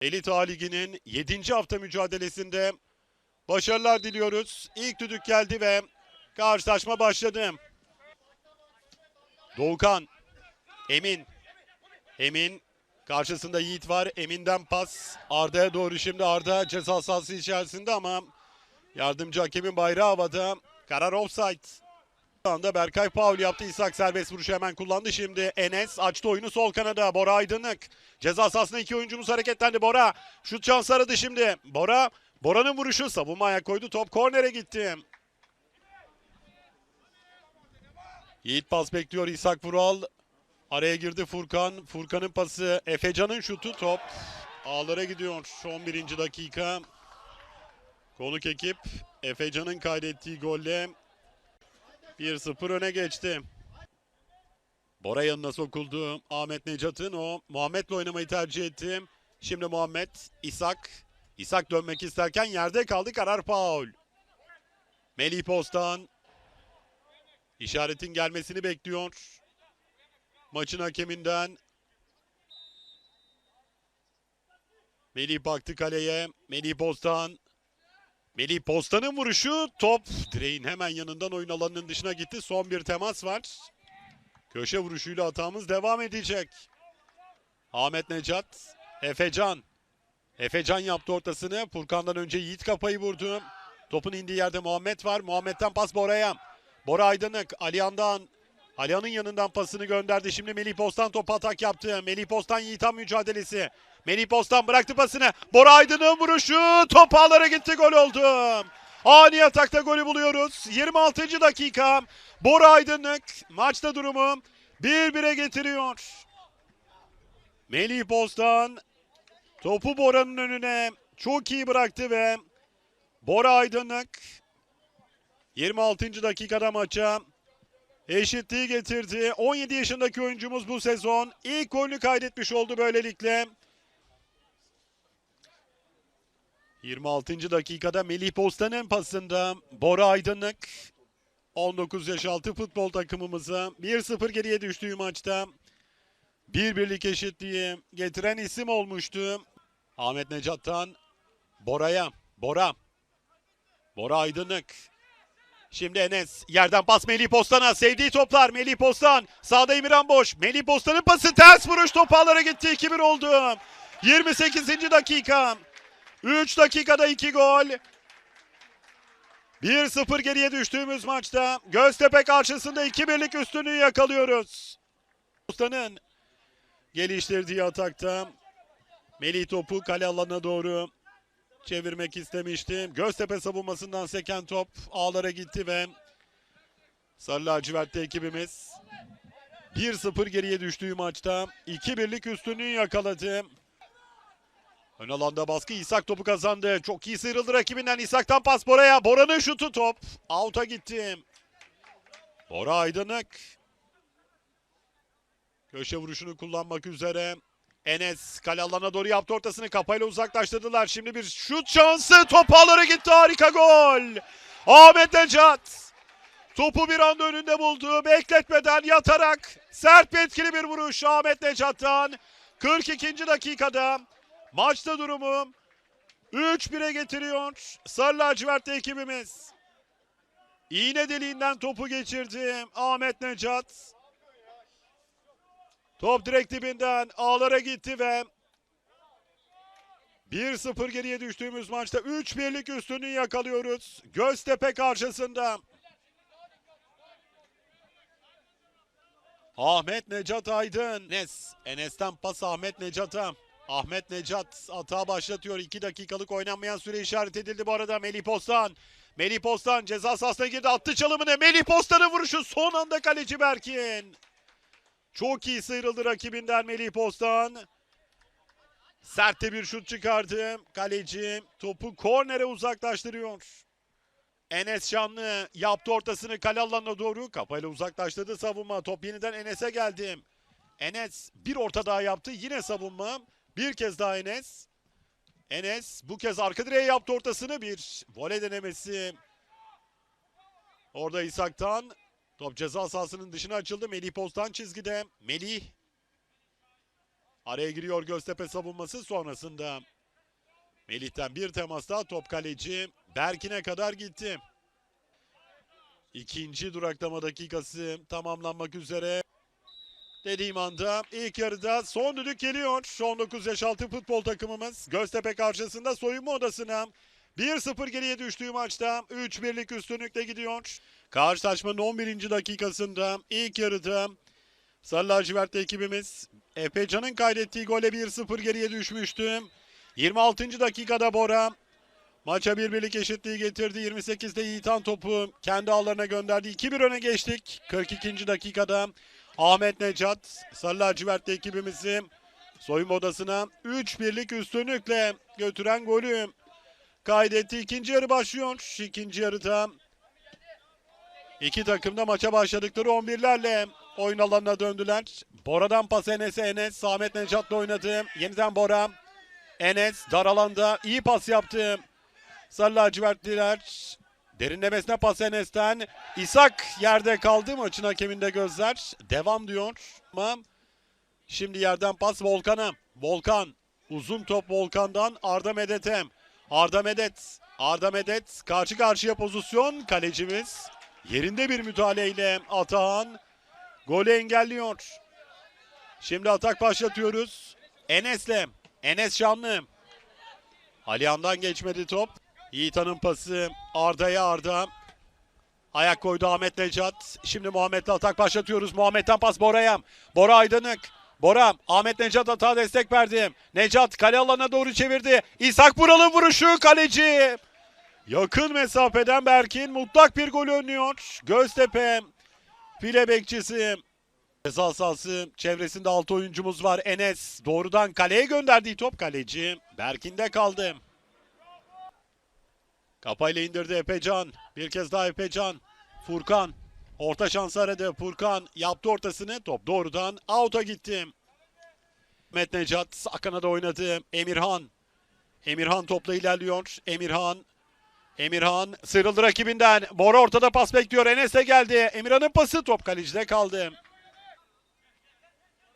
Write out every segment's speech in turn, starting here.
Elit A Ligi'nin 7. hafta mücadelesinde başarılar diliyoruz. İlk düdük geldi ve karşılaşma başladı. Doğukan, Emin, Emin karşısında Yiğit var. Emin'den pas Arda'ya doğru şimdi Arda ceza sahası içerisinde ama yardımcı hakemin bayrağı havada. Karar offside. Şu anda Berkay Paul yaptı. İshak serbest vuruşu hemen kullandı. Şimdi Enes açtı oyunu sol kanada. Bora Aydınlık. Ceza sahasında iki oyuncumuz hareketlendi. Bora şut şansı aradı şimdi. Bora Bora'nın vuruşu savunma ayak koydu. Top kornere gitti. Yiğit pas bekliyor İshak Vural. Araya girdi Furkan. Furkan'ın pası Efecan'ın şutu top. Ağlara gidiyor. 11. dakika. Konuk ekip Efecan'ın kaydettiği golle 1-0 öne geçti. Bora yanına sokuldu. Ahmet Necat'ın o Muhammed'le oynamayı tercih etti. Şimdi Muhammed, İshak. İshak dönmek isterken yerde kaldı karar faul. Melih Postan işaretin gelmesini bekliyor. Maçın hakeminden Melih baktı kaleye. Melih Postan Melih Postan'ın vuruşu top direğin hemen yanından oyun alanının dışına gitti. Son bir temas var. Köşe vuruşuyla hatamız devam edecek. Ahmet Necat, Efecan. Efecan yaptı ortasını. Furkan'dan önce Yiğit kafayı vurdu. Topun indiği yerde Muhammed var. Muhammed'den pas Bora'ya. Bora Aydınlık, Aliyan'dan Alihan'ın yanından pasını gönderdi. Şimdi Melih Postan topa atak yaptı. Melih Postan Yiğitan mücadelesi. Melih Postan bıraktı pasını. Bora Aydın'ın vuruşu. Top ağlara gitti gol oldu. Ani atakta golü buluyoruz. 26. dakika. Bora Aydınlık maçta durumu 1-1'e getiriyor. Melih Postan topu Bora'nın önüne çok iyi bıraktı ve Bora Aydınlık 26. dakikada maça eşitliği getirdi. 17 yaşındaki oyuncumuz bu sezon ilk golünü kaydetmiş oldu böylelikle. 26. dakikada Melih Postan'ın pasında Bora Aydınlık 19 yaş altı futbol takımımıza 1-0 geriye düştüğü maçta bir birlik eşitliği getiren isim olmuştu. Ahmet Necat'tan Bora'ya. Bora. Bora Aydınlık. Şimdi Enes yerden pas Melih Postan'a sevdiği toplar Melih Postan sağda Emirhan Boş Melih Postan'ın pası ters vuruş top ağlara gitti 2-1 oldu 28. dakika 3 dakikada 2 gol 1-0 geriye düştüğümüz maçta Göztepe karşısında 2-1'lik üstünlüğü yakalıyoruz Postan'ın geliştirdiği atakta Melih topu kale alanına doğru çevirmek istemişti. Göztepe savunmasından seken top ağlara gitti ve Sarı lacivertli ekibimiz 1-0 geriye düştüğü maçta 2-1'lik üstünlüğü yakaladı. Ön alanda baskı İshak topu kazandı. Çok iyi sıyrıldı rakibinden İshak'tan pas Bora'ya. Bora'nın şutu top. Out'a gitti. Bora Aydınlık. Köşe vuruşunu kullanmak üzere. Enes kale alana doğru yaptı ortasını kapayla uzaklaştırdılar. Şimdi bir şut şansı top ağlara gitti harika gol. Ahmet Necat topu bir anda önünde buldu. Bekletmeden yatarak sert bir etkili bir vuruş Ahmet Necat'tan. 42. dakikada maçta durumu 3-1'e getiriyor Sarı lacivertli ekibimiz. İğne deliğinden topu geçirdi Ahmet Necat. Top direkt dibinden ağlara gitti ve 1-0 geriye düştüğümüz maçta 3-1'lik üstünlüğü yakalıyoruz. Göztepe karşısında. Ahmet Necat Aydın. Enes. Enes'ten pas Ahmet Necat'a. Ahmet Necat hata başlatıyor. 2 dakikalık oynanmayan süre işaret edildi bu arada Melih Postan. Melih Postan ceza sahasına girdi. Attı çalımını. Melih Postan'ın vuruşu son anda kaleci Berkin. Çok iyi sıyrıldı rakibinden Melih Postan. Sertte bir şut çıkardı. Kaleci topu kornere uzaklaştırıyor. Enes Şanlı yaptı ortasını kale alanına doğru. Kafayla uzaklaştırdı savunma. Top yeniden Enes'e geldi. Enes bir orta daha yaptı. Yine savunma. Bir kez daha Enes. Enes bu kez arka direğe yaptı ortasını. Bir voley denemesi. Orada İshak'tan Top ceza sahasının dışına açıldı. Melih Postan çizgide. Melih. Araya giriyor Göztepe savunması sonrasında. Melih'ten bir temas daha top kaleci. Berkin'e kadar gitti. İkinci duraklama dakikası tamamlanmak üzere. Dediğim anda ilk yarıda son düdük geliyor. 19 yaş altı futbol takımımız Göztepe karşısında soyunma odasına 1-0 geriye düştüğü maçta 3-1'lik üstünlükle gidiyor. Karşılaşmanın 11. dakikasında ilk yarıda Sarı lacivertli ekibimiz Efecan'ın kaydettiği gole 1-0 geriye düşmüştü. 26. dakikada Bora maça bir birlik eşitliği getirdi. 28'de Yiğitan topu kendi ağlarına gönderdi. 2-1 öne geçtik. 42. dakikada Ahmet Necat Sarı lacivertli ekibimizi soyunma odasına 3-1'lik üstünlükle götüren golü kaydetti. İkinci yarı başlıyor. İkinci yarıda iki takım da maça başladıkları 11'lerle oyun alanına döndüler. Bora'dan pas Enes'e Enes. Ahmet Necat'la oynadı. Yeniden Bora. Enes dar alanda iyi pas yaptı. Sarı lacivertliler. Derinlemesine pas Enes'ten. İshak yerde kaldı. Maçın hakeminde gözler. Devam diyor. Ama şimdi yerden pas Volkan'a. Volkan. Uzun top Volkan'dan Arda Medet'e. Arda Medet. Arda Medet karşı karşıya pozisyon. Kalecimiz yerinde bir müdahaleyle Atahan golü engelliyor. Şimdi atak başlatıyoruz. Enes'le. Enes Şanlı. Alihan'dan geçmedi top. Yiğitan'ın pası Arda'ya Arda. Ayak koydu Ahmet Necat. Şimdi Muhammed'le atak başlatıyoruz. Muhammed'den pas Bora'ya. Bora Aydınık. Bora Ahmet Necat hata destek verdi. Necat kale alanına doğru çevirdi. İshak Vural'ın vuruşu kaleci. Yakın mesafeden Berkin mutlak bir gol önlüyor. Göztepe file bekçisi. Ceza sahası çevresinde 6 oyuncumuz var. Enes doğrudan kaleye gönderdiği top kaleci. Berkin'de kaldı. Kafayla indirdi Epecan. Bir kez daha Epecan. Furkan. Orta şans aradı. Furkan yaptı ortasını. Top doğrudan out'a gitti. Mehmet Necat sağ kanada oynadı. Emirhan. Emirhan topla ilerliyor. Emirhan. Emirhan sıyrıldı rakibinden. Bora ortada pas bekliyor. Enes de geldi. Emirhan'ın pası top kalecide kaldı.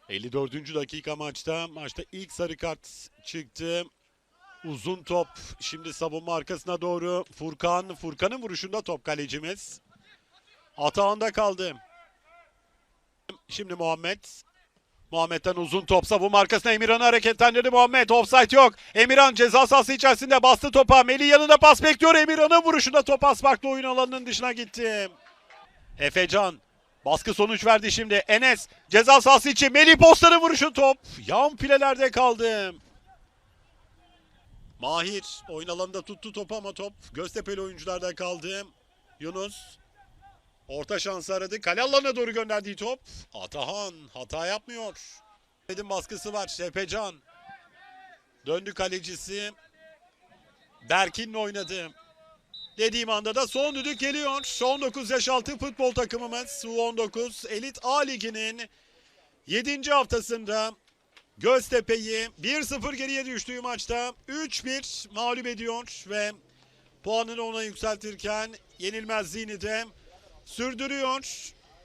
54. dakika maçta. Maçta ilk sarı kart çıktı. Uzun top. Şimdi savunma arkasına doğru. Furkan. Furkan'ın vuruşunda top kalecimiz. Atağında kaldı. Şimdi Muhammed. Muhammed'den uzun top savunma arkasına Emirhan'ı hareketlendirdi Muhammed. Offside yok. Emirhan ceza sahası içerisinde bastı topa. Melih yanında pas bekliyor. Emirhan'ın vuruşunda top asmakta oyun alanının dışına gitti. Efecan baskı sonuç verdi şimdi. Enes ceza sahası için Melih Bostan'ın vuruşu top. Yan filelerde kaldı. Mahir oyun alanında tuttu topu ama top Göztepe'li oyuncularda kaldı. Yunus orta şans aradı. Kale alanına doğru gönderdiği top. Atahan hata yapmıyor. Edin baskısı var. Şepecan. Döndü kalecisi. Berkin'le oynadı. Dediğim anda da son düdük geliyor. 19 yaş altı futbol takımımız U19 Elit A Ligi'nin 7. haftasında Göztepe'yi 1-0 geriye düştüğü maçta 3-1 mağlup ediyor ve puanını ona yükseltirken yenilmezliğini de sürdürüyor.